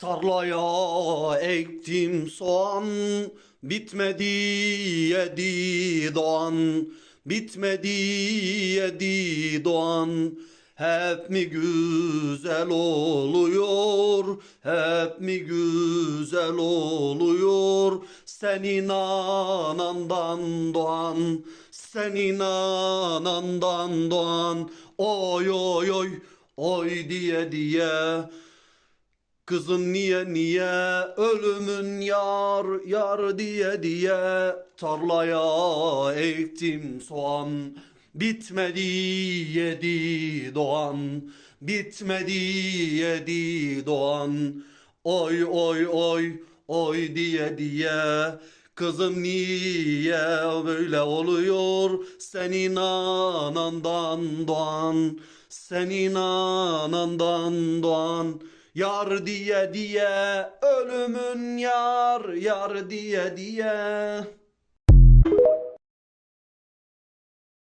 Tarlaya ektim soğan bitmedi yedi doğan bitmedi yedi doğan hep mi güzel oluyor hep mi güzel oluyor? Senin anandan doğan senin anandan doğan. Oy oy oy oy diye diye Kızım niye niye ölümün yar yar diye diye tarlaya ektim soğan? Bitmedi yedi doğan bitmedi yedi doğan. Oy oy oy oy diye diye Kızım niye böyle oluyor? Senin anandan doğan senin anandan doğan Yar diye diye ölümün yar yar diye diye